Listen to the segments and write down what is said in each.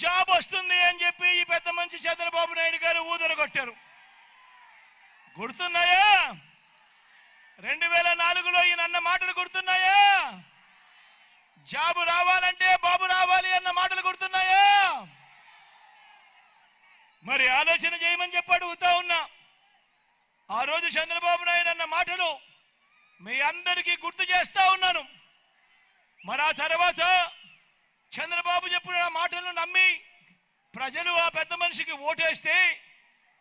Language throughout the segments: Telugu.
జాబ్ వస్తుంది అని చెప్పి ఈ పెద్ద మంచి చంద్రబాబు నాయుడు గారు ఊదర కొట్టారు. గుర్తున్నాయా? రెండు వేల నాలుగులో ఈయన అన్న మాటలు గుర్తున్నాయా? జాబు రావాలంటే బాబు రావాలి అన్న మాటలు గుర్తున్నాయా? మరి ఆలోచన చేయమని చెప్పి అడుగుతా ఉన్నా. ఆ రోజు చంద్రబాబు నాయుడు అన్న మాటలు మీ అందరికీ గుర్తు చేస్తా ఉన్నాను. మరి ఆ తర్వాత చంద్రబాబు చెప్పిన మాటలను నమ్మి ప్రజలు ఆ పెద్ద మనిషికి ఓటేస్తే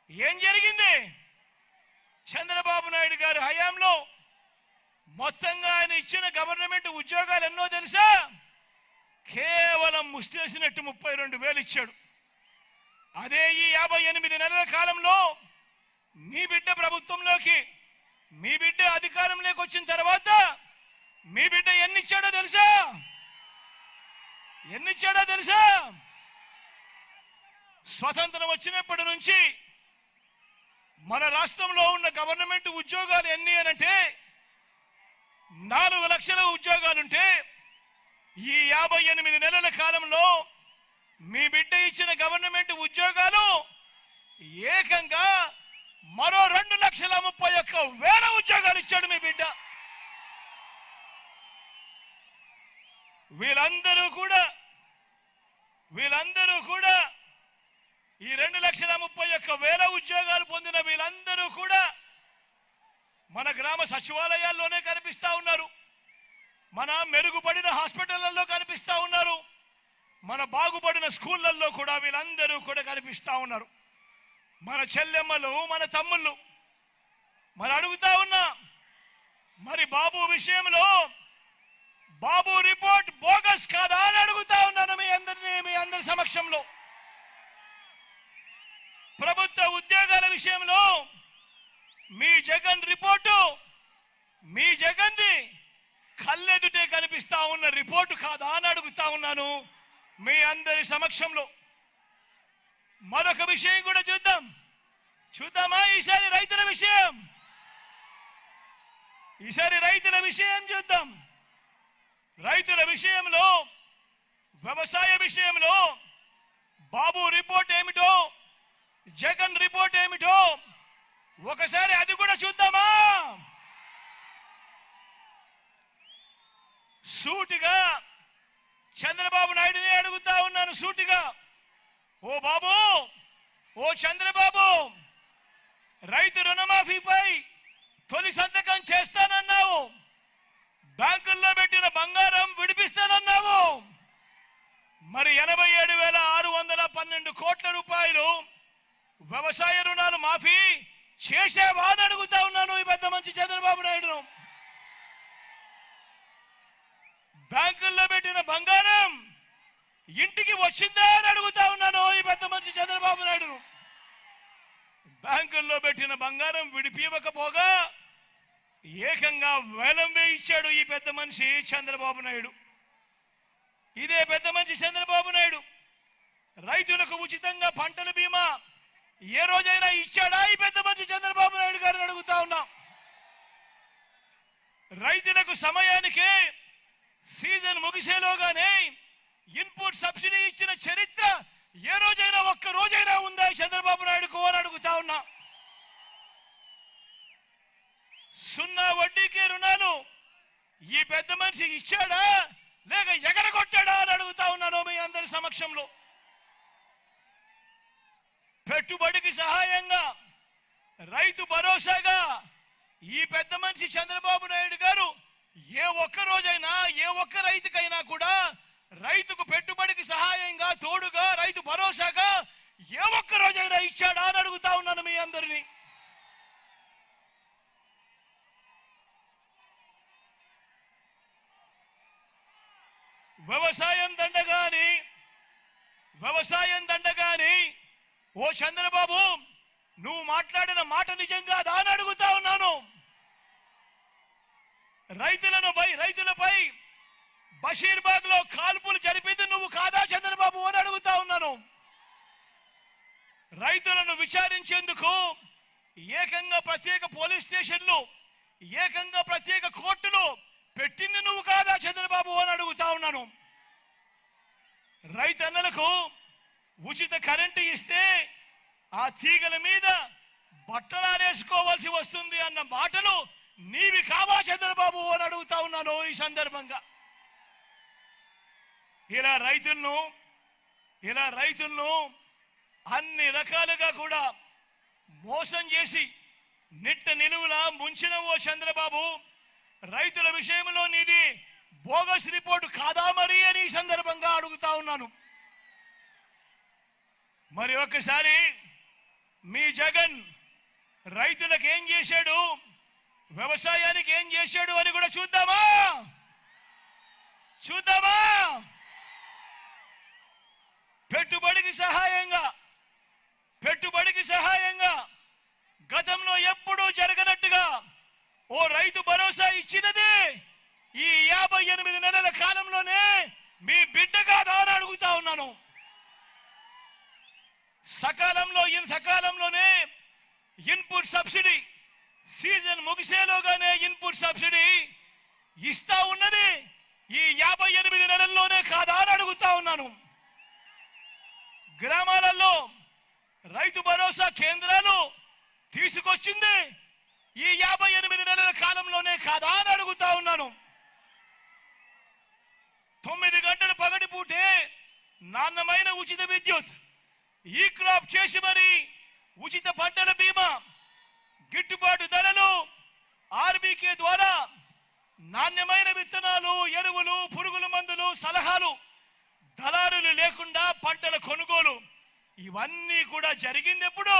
ఏం జరిగింది? చంద్రబాబు నాయుడు గారి హయాంలో మొత్తంగా ఆయన ఇచ్చిన గవర్నమెంట్ ఉద్యోగాలు ఎన్నో తెలుసా? కేవలం ముస్తేసినట్టు ముప్పై రెండు వేలు ఇచ్చాడు. అదే ఈ యాభై ఎనిమిది నెలల కాలంలో మీ బిడ్డ ప్రభుత్వంలోకి మీ బిడ్డ అధికారంలోకి వచ్చిన తర్వాత మీ బిడ్డ ఎన్ని ఇచ్చాడో తెలుసా? ఎన్నిచ్చాడో తెలుసా? స్వతంత్రం వచ్చినప్పటి నుంచి మన రాష్ట్రంలో ఉన్న గవర్నమెంట్ ఉద్యోగాలు ఎన్ని అనంటే నాలుగు లక్షల ఉద్యోగాలుంటే ఈ యాభై ఎనిమిది నెలల కాలంలో మీ బిడ్డ ఇచ్చిన గవర్నమెంట్ ఉద్యోగాలు ఏకంగా మరో రెండు లక్షల ముప్పై ఒక్క వేల ఉద్యోగాలు ఇచ్చాడు మీ బిడ్డ. వీళ్ళందరూ కూడా వీళ్ళందరూ కూడా ఈ రెండు లక్షల ముప్పై ఒక్క వేల ఉద్యోగాలు పొందిన వీళ్ళందరూ కూడా మన గ్రామ సచివాలయాల్లోనే కనిపిస్తూ ఉన్నారు. మన మెరుగుపడిన హాస్పిటళ్ళలో కనిపిస్తూ ఉన్నారు. మన బాగుపడిన స్కూళ్ళల్లో కూడా వీళ్ళందరూ కూడా కనిపిస్తూ ఉన్నారు. మన చెల్లెమ్మలు మన తమ్ముళ్ళు మరి అడుగుతా ఉన్నా మరి బాబు విషయంలో బాబు రిపోర్ట్ బోగస్ కాదా అని అడుగుతా ఉన్నాను మీ అందరినీ మీ అందరి సమక్షంలో. ప్రభుత్వ ఉద్యోగాల విషయంలో మీ జగన్ రిపోర్టు మీ జగన్ది కళ్ళెదుటే కనిపిస్తా ఉన్న రిపోర్టు కాదా అని అడుగుతా ఉన్నాను మీ అందరి సమక్షంలో. మరొక విషయం కూడా చూద్దాం. చూద్దామా? ఈసారి రైతుల విషయం. ఈసారి రైతుల విషయం చూద్దాం. రైతుల విషయంలో వ్యవసాయ విషయంలో బాబు రిపోర్ట్ ఏమిటో జగన్ రిపోర్ట్ ఏమిటో ఒకసారి అది కూడా చూద్దామా? సూటిగా చంద్రబాబు నాయుడుని అడుగుతా ఉన్నాను సూటిగా. ఓ బాబు ఓ చంద్రబాబు రైతు రుణమాఫీపై తొలి సంతకం చేస్తానన్నావు. బ్యాంకుల్లో పెట్టిన బంగారం విడిపిస్తానన్నావు. మరి ఎనభై ఏడు వేల ఆరు వందల పన్నెండు కోట్ల రూపాయలు వ్యవసాయ రుణాలు మాఫీ చేసేవా అని అడుగుతా ఉన్నాను ఈ పెద్ద మంచి చంద్రబాబు నాయుడును బ్యాంకుల్లో పెట్టిన బంగారం ఇంటికి వచ్చిందా అని అడుగుతా ఉన్నాను ఈ పెద్ద మంచి చంద్రబాబు నాయుడును బ్యాంకుల్లో పెట్టిన బంగారం విడిపివ్వకపోగా ఏకంగా వేలం వేయించాడు ఈ పెద్ద మనిషి చంద్రబాబు నాయుడు. ఇదే పెద్ద మనిషి చంద్రబాబు నాయుడు. రైతులకు ఉచితంగా పంటల బీమా ఏ రోజైనా ఇచ్చాడా ఈ పెద్ద మనిషి చంద్రబాబు నాయుడు గారిని అడుగుతా ఉన్నాం. రైతులకు సమయానికి సీజన్ ముగిసేలోగానే ఇన్పుట్ సబ్సిడీ ఇచ్చిన చరిత్ర ఏ రోజైనా ఒక్క రోజైనా ఉందా చంద్రబాబు నాయుడుకు అని అడుగుతా ఉన్నా. సున్నా వడ్డీకి రుణాలు ఈ పెద్ద మనిషి ఇచ్చాడా లేక ఎగరగొట్టాడా అని అడుగుతా ఉన్నాను మీ అందరి సమక్షంలో. పెట్టుబడికి సహాయంగా రైతు భరోసాగా ఈ పెద్ద మనిషి చంద్రబాబు నాయుడు గారు ఏ ఒక్క రోజైనా ఏ ఒక్క రైతుకైనా కూడా రైతుకు పెట్టుబడికి సహాయంగా తోడుగా రైతు భరోసాగా ఏ ఒక్క రోజైనా ఇచ్చాడా అని అడుగుతా ఉన్నాను మీ అందరినీ. వ్యవసాయం దండగాని వ్యవసాయం దండగాని ఓ చంద్రబాబు నువ్వు మాట్లాడిన మాట నిజంగా దాని అడుగుతా ఉన్నాను. రైతులను పై రైతులపై బషీర్బాగ్లో కాల్పులు జరిపింది నువ్వు కాదా చంద్రబాబు అని అడుగుతా ఉన్నాను. రైతులను విచారించేందుకు ఏకంగా ప్రత్యేక పోలీస్ స్టేషన్లు ఏకంగా ప్రత్యేక కోర్టులు పెట్టింది నువ్వు కాదా చంద్రబాబు అని అడుగుతా ఉన్నాను. రైతన్నలకు ఉచిత కరెంటు ఇస్తే ఆ తీగల మీద బట్టలారేసుకోవాల్సి వస్తుంది అన్న మాటలు నీవి కావా చంద్రబాబు అని అడుగుతా ఉన్నాను ఈ సందర్భంగా. ఇలా రైతులను ఇలా రైతులను అన్ని రకాలుగా కూడా మోసం చేసి నిట్ట నిలువులా ముంచిన ఓ చంద్రబాబు. రైతుల విషయంలో నీది బోగస్ రిపోర్టు కాదా మరి అని ఈ సందర్భంగా అడుగుతా ఉన్నాను. మరి ఒక్కసారి మీ జగన్ రైతులకు ఏం చేశాడు? వ్యవసాయానికి ఏం చేశాడు అని కూడా చూద్దామా? చూద్దామా? పెట్టుబడికి సహాయంగా పెట్టుబడికి సహాయంగా గతంలో ఎప్పుడూ జరగనట్టుగా ఓ రైతు భరోసా ఇచ్చినదే ఈ యాభై ఎనిమిది నెలల కాలంలోనే మీ బిడ్డ కాదా అని అడుగుతా ఉన్నాను. సకాలంలో సకాలంలోనే ఇన్పుట్ సబ్సిడీ సీజన్ ముగిసేలోగానే ఇన్పుట్ సబ్సిడీ ఇస్తా ఉన్నది. ఈ యాభై ఎనిమిది నెలల్లోనే కాదా అని అడుగుతా ఉన్నాను. గ్రామాలలో రైతు భరోసా కేంద్రాలు తీసుకొచ్చింది. ఈ యాభై ఎనిమిది నెలల కాలంలోనే కాదా అని అడుగుతా ఉన్నాను. తొమ్మిది గంటలు పగటిపూటే నాణ్యమైన ఉచిత విద్యుత్. ఈ క్రాప్ చేసి మరి ఉచిత పంటల బీమా గిట్టుబాటు ధరలు ఆర్బీకే ద్వారా నాణ్యమైన విత్తనాలు ఎరువులు పురుగుల మందులు సలహాలు దళారులు లేకుండా పంటల కొనుగోలు ఇవన్నీ కూడా జరిగింది ఎప్పుడు?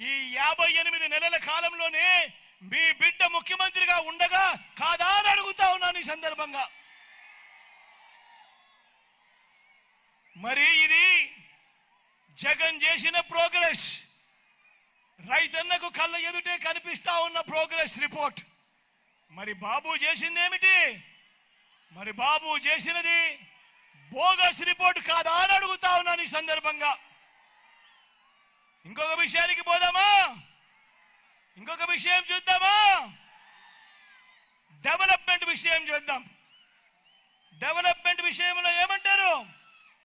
ఈ యాభై ఎనిమిది నెలల కాలంలోనే మీ బిడ్డ ముఖ్యమంత్రిగా ఉండగా కాదా అని అడుగుతా ఉన్నాను ఈ సందర్భంగా. మరి ఇది జగన్ చేసిన ప్రోగ్రెస్. రైతన్నకు కళ్ళ ఎదుటే కనిపిస్తా ఉన్న ప్రోగ్రెస్ రిపోర్ట్. మరి బాబు చేసింది ఏమిటి మరి బాబు చేసినది బోగస్ రిపోర్ట్ కాదా అని అడుగుతా ఉన్నాను ఈ సందర్భంగా. ఇంకొక విషయానికి పోదామా? ఇంకొక విషయం చూద్దామా? డెవలప్మెంట్ విషయం చూద్దాం. డెవలప్మెంట్ విషయంలో ఏమంటారు?